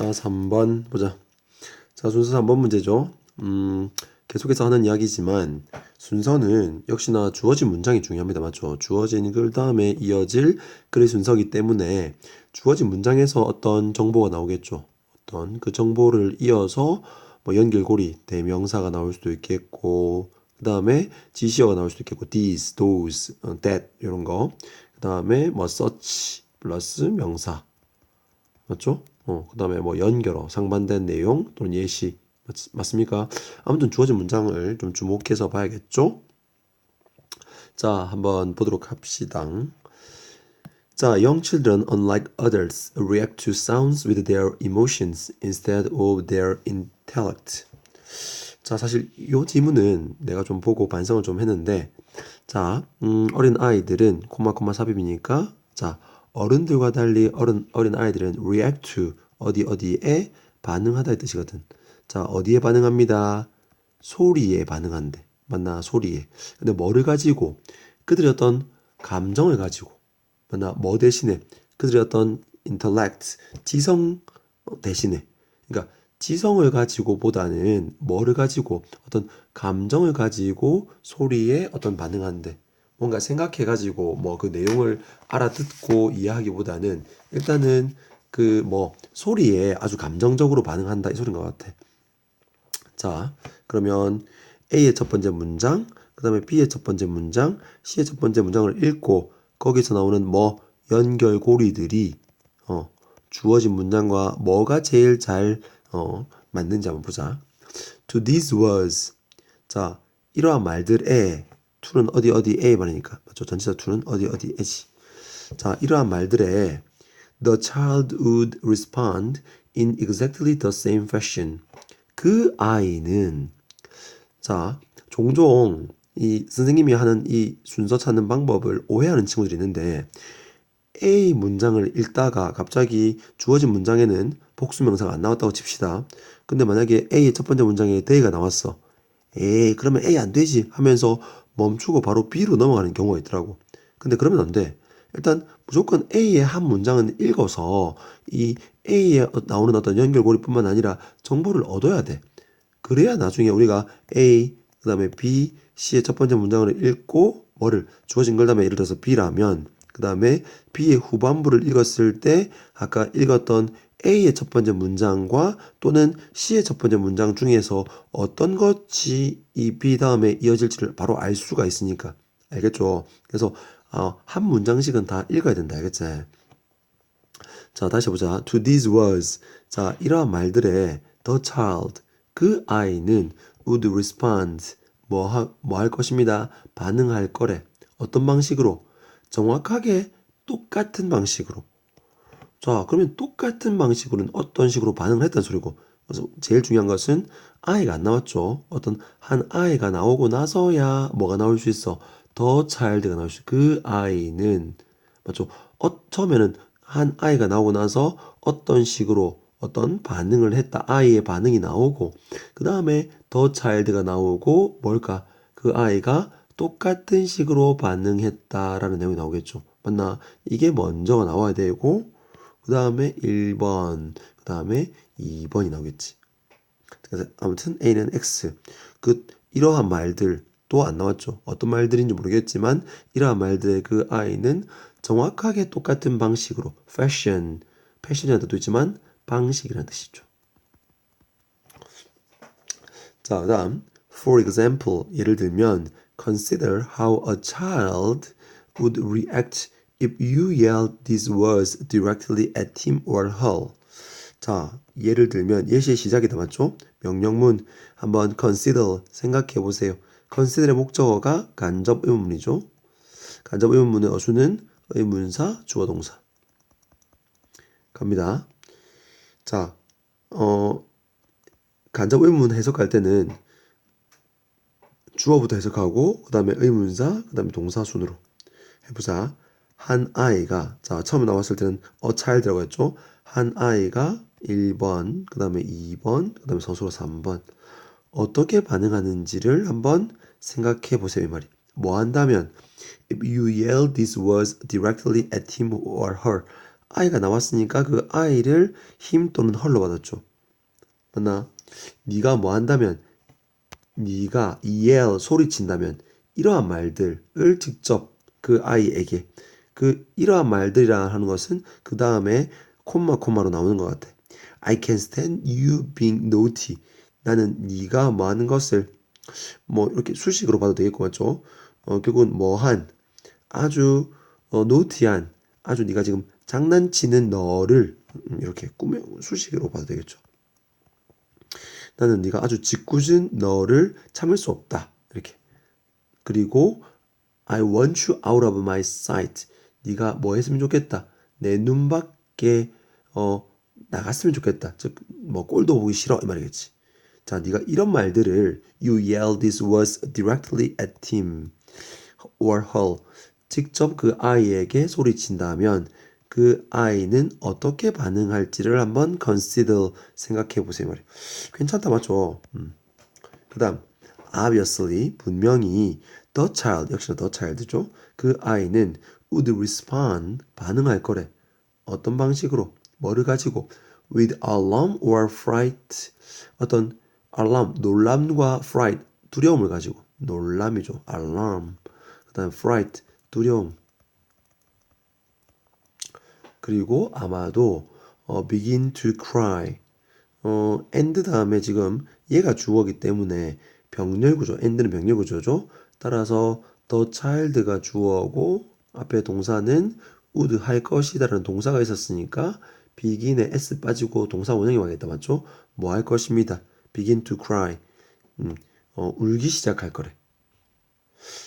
자, 3번 보자. 자, 순서 3번 문제죠. 음, 계속해서 하는 이야기지만 순서는 역시나 주어진 문장이 중요합니다. 맞죠? 주어진 글 다음에 이어질 글의 순서기 때문에 주어진 문장에서 어떤 정보가 나오겠죠. 어떤 그 정보를 이어서 뭐 연결고리, 대명사가 나올 수도 있겠고 그 다음에 지시어가 나올 수도 있겠고 these, those, 어, that 이런 거. 그 다음에 뭐 such 플러스 명사. 맞죠? 어, 그 다음에 뭐 연결어, 상반된 내용 또는 예시. 맞, 맞습니까? 아무튼 주어진 문장을 좀 주목해서 봐야겠죠? 자, 한번 보도록 합시다. 자, young children, unlike others, react to sounds with their emotions instead of their intellect. 자, 사실 이 지문은 내가 좀 보고 반성을 좀 했는데, 자, 음, 어린 아이들은 코마 코마 삽입이니까, 자, 어른들과 달리 어른 어린 아이들은 react to 어디 어디에 반응하다의 뜻이거든. 자, 어디에 반응합니다? 소리에 반응한대. 맞나? 소리에. 근데 뭐를 가지고 그들이 어떤 감정을 가지고 맞나? 뭐 대신에 그들이 어떤 intellect 지성 대신에 그러니까 지성을 가지고 보다는 뭐를 가지고 어떤 감정을 가지고 소리에 어떤 반응한대. 뭔가 생각해 가지고 뭐 그 내용을 알아듣고 이해하기보다는 일단은 그 뭐 소리에 아주 감정적으로 반응한다 이 소리인 것 같아. 자, 그러면 A의 첫 번째 문장, 그 다음에 B의 첫 번째 문장, C의 첫 번째 문장을 읽고 거기서 나오는 뭐 연결고리들이 어, 주어진 문장과 뭐가 제일 잘 어, 맞는지 한번 보자. To these words. 자, 이러한 말들에 to는 어디 어디에 말이니까 맞죠? 전치사 to는 어디 어디 에지. 자, 이러한 말들에 the child would respond in exactly the same fashion. 그 아이는 자, 종종 이 선생님이 하는 이 순서 찾는 방법을 오해하는 친구들이 있는데 A 문장을 읽다가 갑자기 주어진 문장에는 복수명사가 안 나왔다고 칩시다. 근데 만약에 A의 첫 번째 문장에 they가 나왔어. 에이, 그러면 A 안 되지 하면서 멈추고 바로 B로 넘어가는 경우가 있더라고. 근데 그러면 안 돼. 일단 무조건 A의 한 문장은 읽어서 이 A에 나오는 어떤 연결고리뿐만 아니라 정보를 얻어야 돼. 그래야 나중에 우리가 A, 그 다음에 B, C의 첫 번째 문장을 읽고 뭐를 주어진 걸 다음에 예를 들어서 B라면 그 다음에 B의 후반부를 읽었을 때 아까 읽었던 A의 첫 번째 문장과 또는 C의 첫 번째 문장 중에서 어떤 것이 이 B 다음에 이어질지를 바로 알 수가 있으니까 알겠죠? 그래서 어, 한 문장씩은 다 읽어야 된다 알겠지? 자 다시 보자. To these words 자 이러한 말들에 the child 그 아이는 would respond 뭐할 뭐할 것입니다. 반응할 거래. 어떤 방식으로? 정확하게 똑같은 방식으로. 자, 그러면 똑같은 방식으로는 어떤 식으로 반응을 했단 소리고. 그래서 제일 중요한 것은 아이가 안 나왔죠. 어떤 한 아이가 나오고 나서야 뭐가 나올 수 있어. 더 차일드가 나올 수. 그 아이는 맞죠? 어, 처음에는 한 아이가 나오고 나서 어떤 식으로 어떤 반응을 했다. 아이의 반응이 나오고 그 다음에 더 차일드가 나오고 뭘까? 그 아이가 똑같은 식으로 반응했다라는 내용이 나오겠죠. 맞나? 이게 먼저 나와야 되고 그 다음에 1번, 그 다음에 2번이 나오겠지. 아무튼 A는 X. 그 이러한 말들 또 안 나왔죠. 어떤 말들인지 모르겠지만 이러한 말들의 그 I는 정확하게 똑같은 방식으로 fashion, 패션이라는 뜻도 있지만 방식이라는 뜻이죠. 자, 그다음 for example 예를 들면 consider how a child would react if you yelled these words directly at him or her. 자, 예를 들면 예시의 시작이다 맞죠? 명령문 한번 consider 생각해 보세요. Consider의 목적어가 간접 의문문이죠. 간접 의문문의 어수는 의문사, 주어 동사. 갑니다. 자, 어, 간접 의문 해석할 때는 주어부터 해석하고 그 다음에 의문사, 그 다음에 동사 순으로 해 보자. 한 아이가 자 처음에 나왔을 때는 a child라고 했죠. 한 아이가 1번, 그 다음에 2번, 그 다음에 서술어 3번 어떻게 반응하는지를 한번 생각해 보세요 이 말이. 뭐 한다면 if you yell these words directly at him or her 아이가 나왔으니까 그 아이를 him 또는 her로 받았죠. 맞나? 네가 뭐 한다면 네가 yell 소리친다면 이러한 말들을 직접 그 아이에게 그 이러한 말들이라 하는 것은 그 다음에 콤마 콤마로 나오는 것 같아. I can stand you being naughty. 나는 네가 뭐 하는 것을 뭐 이렇게 수식으로 봐도 되겠고 맞죠? 어, 결국은 뭐한 아주 어, 노티한 아주 네가 지금 장난치는 너를 음, 이렇게 꾸며 수식으로 봐도 되겠죠. 나는 네가 아주 짓궂은 너를 참을 수 없다. 이렇게. 그리고 I want you out of my sight. 네가 뭐 했으면 좋겠다. 내 눈밖에 어 나갔으면 좋겠다. 즉 뭐 꼴도 보기 싫어 이 말이겠지. 자, 네가 이런 말들을 you yell these words directly at him or her. 직접 그 아이에게 소리친다면 그 아이는 어떻게 반응할지를 한번 consider 생각해 보세요 말이에요. 괜찮다 맞죠? 음. 그다음 obviously 분명히 the child 역시나 the child죠. 그 아이는 would respond 반응할 거래. 어떤 방식으로 뭐를 가지고 with alarm or fright 어떤 alarm 놀람과 fright 두려움을 가지고 놀람이죠. alarm 그다음 fright 두려움 그리고 아마도 어, begin to cry 어, and 다음에 지금 얘가 주어기 때문에 병렬 구조, and는 병렬 구조죠. 따라서 the child가 주어고 앞에 동사는 would 할 것이다라는 동사가 있었으니까 begin에 s 빠지고 동사 원형이 와야겠다 맞죠? 뭐 할 것입니다. Begin to cry 음, 어, 울기 시작할 거래.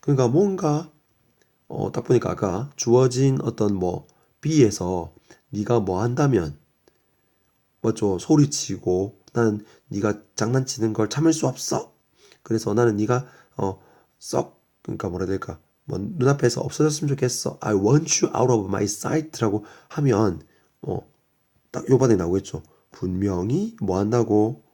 그러니까 뭔가 어, 딱 보니까 아까 주어진 어떤 뭐 B에서 네가 뭐 한다면 맞죠? 소리치고 나는 네가 장난치는 걸 참을 수 없어. 그래서 나는 네가 어 썩 그러니까 뭐라 해야 될까? 뭐 눈앞에서 없어졌으면 좋겠어. I want you out of my sight라고 하면 어 딱 요 반응이 나오겠죠. 분명히 뭐 한다고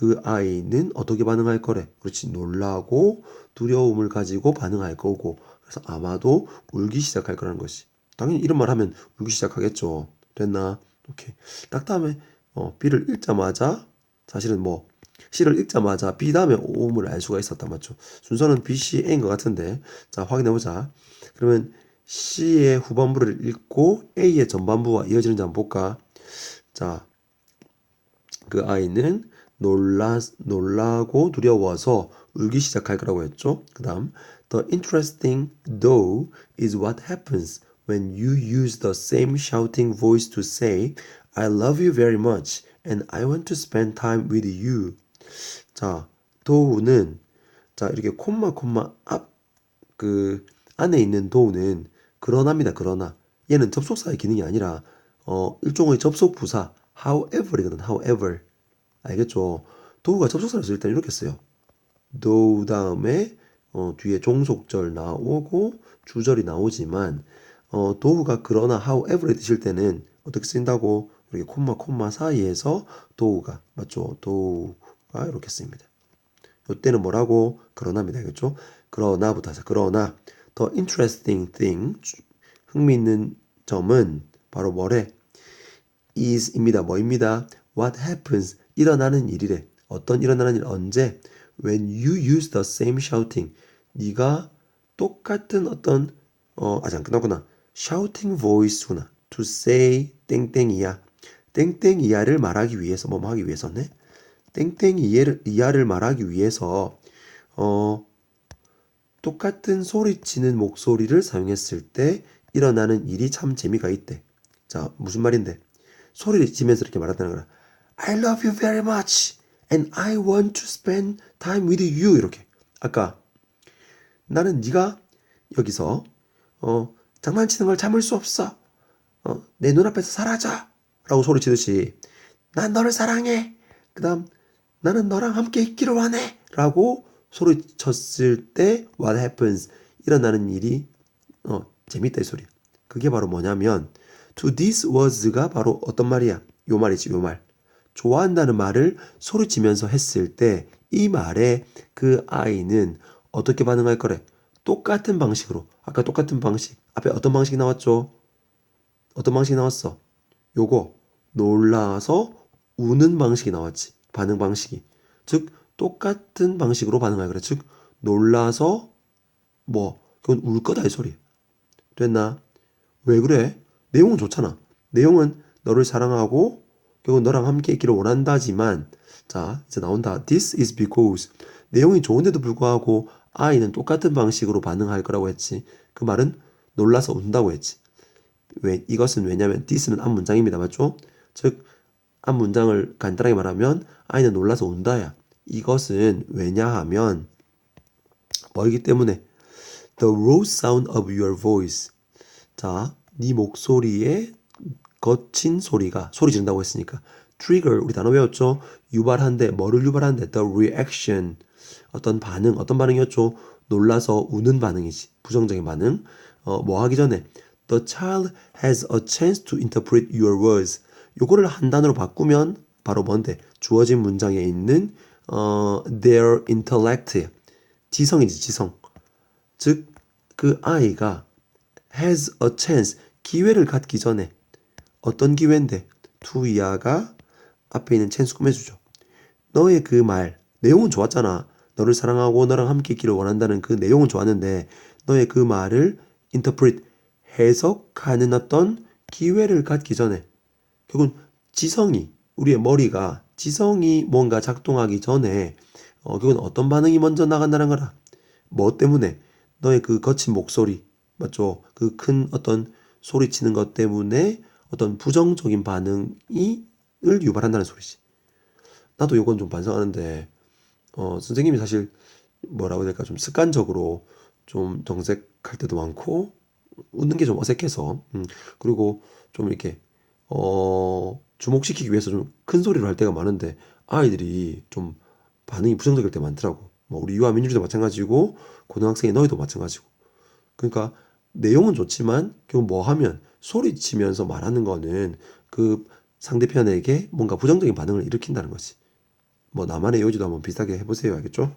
그 아이는 어떻게 반응할 거래. 그렇지. 놀라고 두려움을 가지고 반응할 거고. 그래서 아마도 울기 시작할 거라는 것이. 당연히 이런 말 하면 울기 시작하겠죠. 됐나? 오케이. 딱 다음에 어, B를 읽자마자 사실은 뭐 C를 읽자마자 B 다음에 오음을 알 수가 있었다 맞죠? 순서는 B, C, A인 것 같은데 자 확인해 보자. 그러면 C의 후반부를 읽고 A의 전반부와 이어지는지 한번 볼까? 자, 그 아이는 놀라 놀라고 두려워서 울기 시작할 거라고 했죠. 그 다음 The interesting though is what happens when you use the same shouting voice to say I love you very much and I want to spend time with you. 자, 도우는 자 이렇게 콤마 콤마 앞 그 안에 있는 도우는 그러나입니다. 그러나 얘는 접속사의 기능이 아니라 어 일종의 접속 부사 however이거든. however 알겠죠? 도우가 접속사를 쓸 때는 이렇게 써요. 도우 다음에 어, 뒤에 종속절 나오고 주절이 나오지만 어, 도우가 그러나 however에 드실 때는 어떻게 쓰인다고 이렇게 콤마 콤마 사이에서 도우가 맞죠? 도우가 이렇게 쓰입니다. 이때는 뭐라고? 그러나입니다. 그렇죠? 그러나부터 하자. 그러나 the interesting thing 흥미있는 점은 바로 뭐래? is입니다. 뭐입니다? what happens 일어나는 일이래. 어떤 일어나는 일 언제? When you use the same shouting. 네가 똑같은 어떤 어 아직 안 끝났구나. shouting voice구나. to say 땡땡이야. 땡땡이야를 말하기 위해서 뭐 하기 위해서네. 땡땡이야를 이야를 말하기 위해서 어 똑같은 소리치는 목소리를 사용했을 때 일어나는 일이 참 재미가 있대. 자, 무슨 말인데? 소리를 지면서 이렇게 말한다는 거라. I love you very much and I want to spend time with you 이렇게. 아까 나는 네가 여기서 어 장난치는 걸 참을 수 없어. 어, 내 눈앞에서 사라져. 라고 소리치듯이 난 너를 사랑해. 그 다음 나는 너랑 함께 있기를 원해. 라고 소리쳤을 때 what happens 일어나는 일이 어, 재밌다 이 소리야. 그게 바로 뭐냐면 to this words가 바로 어떤 말이야? 요 말이지 요 말. 좋아한다는 말을 소리치면서 했을 때 이 말에 그 아이는 어떻게 반응할 거래? 똑같은 방식으로. 아까 똑같은 방식. 앞에 어떤 방식이 나왔죠? 어떤 방식이 나왔어? 요거 놀라서 우는 방식이 나왔지. 반응 방식이. 즉 똑같은 방식으로 반응하여 그래. 즉 놀라서 뭐 그건 울 거다 이 소리. 됐나? 왜 그래? 내용은 좋잖아. 내용은 너를 사랑하고 결국 너랑 함께 있기를 원한다지만 자 이제 나온다. This is because 내용이 좋은데도 불구하고 아이는 똑같은 방식으로 반응할 거라고 했지. 그 말은 놀라서 운다고 했지. 왜 이것은 왜냐면 this는 앞 문장입니다. 맞죠? 즉 앞 문장을 간단하게 말하면 아이는 놀라서 운다야. 이것은 왜냐하면 뭐이기 때문에 the raw sound of your voice. 자, 네 목소리의 거친 소리가 소리 지른다고 했으니까. Trigger 우리 단어 배웠죠? 유발한데 뭐를 유발한데? The reaction. 어떤 반응 어떤 반응이었죠? 놀라서 우는 반응이지. 부정적인 반응. 어, 뭐 하기 전에. The child has a chance to interpret your words. 요거를 한 단어로 바꾸면 바로 뭔데? 주어진 문장에 있는 어, their intellect. 지성이지 지성. 즉 그 아이가 has a chance 기회를 갖기 전에 어떤 기회인데 투이아가 앞에 있는 찬스 꾸며주죠. 너의 그 말 내용은 좋았잖아. 너를 사랑하고 너랑 함께 있기를 원한다는 그 내용은 좋았는데 너의 그 말을 interpret 해석하는 어떤 기회를 갖기 전에 결국은 지성이 우리의 머리가 지성이 뭔가 작동하기 전에 어, 결국은 어떤 반응이 먼저 나간다는 거라. 뭐 때문에 너의 그 거친 목소리 맞죠? 그 큰 어떤 소리치는 것 때문에 어떤 부정적인 반응이 을 유발한다는 소리지. 나도 요건 좀 반성하는데 어 선생님이 사실 뭐라고 해야 될까 좀 습관적으로 좀 정색할 때도 많고 웃는 게 좀 어색해서 음 그리고 좀 이렇게 어 주목시키기 위해서 좀 큰 소리로 할 때가 많은데 아이들이 좀 반응이 부정적일 때 많더라고. 뭐 우리 유아 민준이도 마찬가지고 고등학생의 너희도 마찬가지고. 그러니까 내용은 좋지만 결국 뭐 하면 소리치면서 말하는 거는 그 상대편에게 뭔가 부정적인 반응을 일으킨다는 거지. 뭐 나만의 요지도 한번 비슷하게 해보세요. 알겠죠?